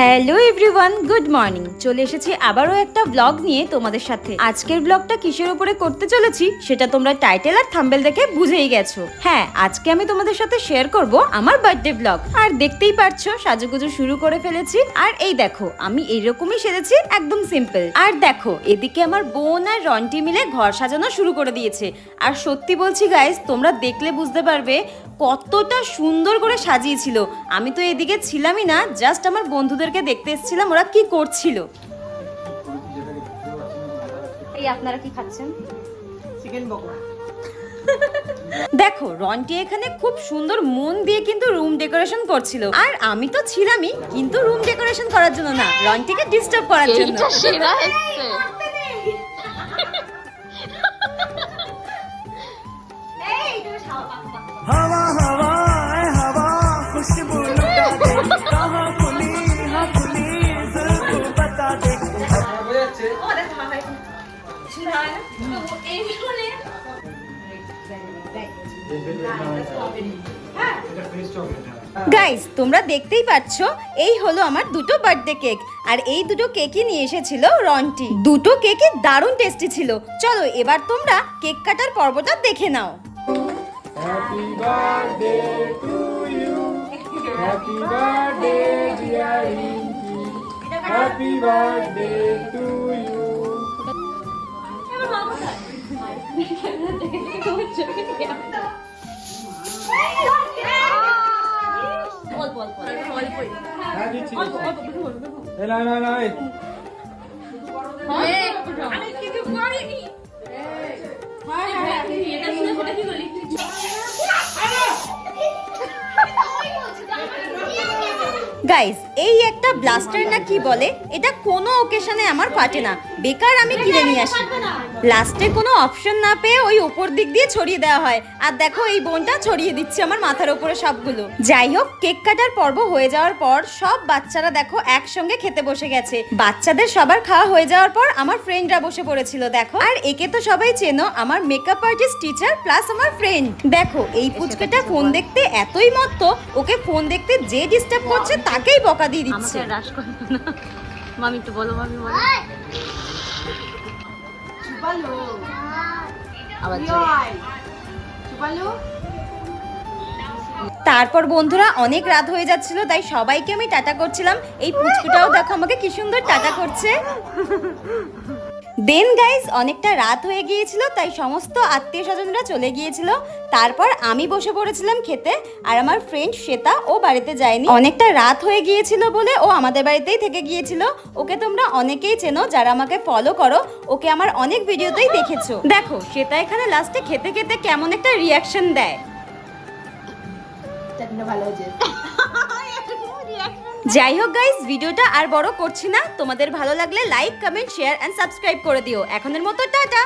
Hello everyone good morning চলে এসেছি আবারও একটা ব্লগ নিয়ে তোমাদের সাথে। আজকের ব্লগটা কিসের উপরে করতে চলেছি, সেটা তোমরা টাইটেল আর থাম্বেল দেখে বুঝেই গেছো। হ্যাঁ আজকে আমি তোমাদের সাথে শেয়ার করব আমার বার্থডে ব্লগ আর দেখতেই পারছ, সাজুগুজু শুরু করে ফেলেছি। আর এই দেখো, আমি এইরকমই সেজেছি, একদম সিম্পল আর দেখো, এদিকে আমার বোন আর রন্টি মিলে ঘর সাজানো শুরু করে দিয়েছে। আর সত্যি বলছি গাইজ তোমরা দেখলে বুঝতে পারবে কতটা সুন্দর করে সাজিয়েছিল। আমি তো এদিকে ছিলামই না জাস্ট আমার বন্ধুদেরকে দেখতে এসেছিলাম ওরা কি করছিল? এই আপনারা কি খাচ্ছেন? চিকেন পকোড়া। দেখো রন্টি এখানে খুব সুন্দর মন দিয়ে কিন্তু রুম ডেকোরেশন করছিল। আর আমি তো ছিলামই কিন্তু রুম ডেকোরেশন করার জন্য না রন্টিকে ডিস্টার্ব করার জন্য। সেরা গাইস তোমরা দেখতেই পাচ্ছ এই হলো আমার দুটো বার্থডে কেক আর এই দুটো কেকই নিয়ে এসেছিল রন্টি। দুটো কেকই দারুণ টেস্টি ছিল। চলো এবার তোমরা কেক কাটার পর্বটা দেখে নাও। To you. হ্যাঁ দিচ্ছি এই। কি না না এই। গাইস এই একটা ব্লাস্টার না কি বলে? এটা কোনো ওকেশনে আমার ফাটে না। বেকার আমি কিনে নিয়ে আসি। লাস্টে কোনো অপশন না পেয়ে ওই ওপর দিক দিয়ে ছড়িয়ে দেওয়া হয়। আর দেখো এই বোনটা ছড়িয়ে দিচ্ছে আমার মাথার উপরে সবগুলো। যাই হোক কেক কাটার পর্ব হয়ে যাওয়ার পর সব বাচ্চারা দেখো একসঙ্গে খেতে বসে গেছে। বাচ্চাদের সবার খাওয়া হয়ে যাওয়ার পর আমার ফ্রেন্ডরা বসে পড়েছিল দেখো। আর একে তো সবাই চেনো আমার মেকআপ আর্টিস্ট টিচার প্লাস আমার ফ্রেন্ড দেখো এই পুচকেটা ফোন দেখতে এতই মত্ত ওকে ফোন দেখতে যে ডিস্টার্ব করছে তাকেই বকা দিয়ে দিচ্ছে। করবে না। মামি একটু বলো মামি বলো। চুপালো। আবার চুপালো? তারপর বন্ধুরা অনেক রাত হয়ে যাচ্ছিল তাই সবাইকে আমি টাটা করছিলাম। এই পুচকুটাও দেখো আমাকে কি সুন্দর টাটা করছে। দেন গাইজ অনেকটা রাত হয়ে গিয়েছিল, তাই সমস্ত আত্মীয় স্বজনরা চলে গিয়েছিল। তারপর আমি বসে পড়েছিলাম খেতে, আর আমার ফ্রেন্ড শ্বেতা ও বাড়িতে যায়নি। অনেকটা রাত হয়ে গিয়েছিল বলে ও আমাদের বাড়িতেই থেকে গিয়েছিল। ওকে তোমরা অনেকেই চেনো, যারা আমাকে ফলো করো, ওকে আমার অনেক ভিডিওতেই দেখেছ। দেখো, শ্বেতা এখানে লাস্টে খেতে খেতে কেমন একটা রিয়াকশন দেয়। ভালো হয়েছে। যাই হোক গাইস ভিডিওটা আর বড় করছি না। তোমাদের ভালো লাগলে like comment share and subscribe করে দিও। এখনের মতো, টাটা!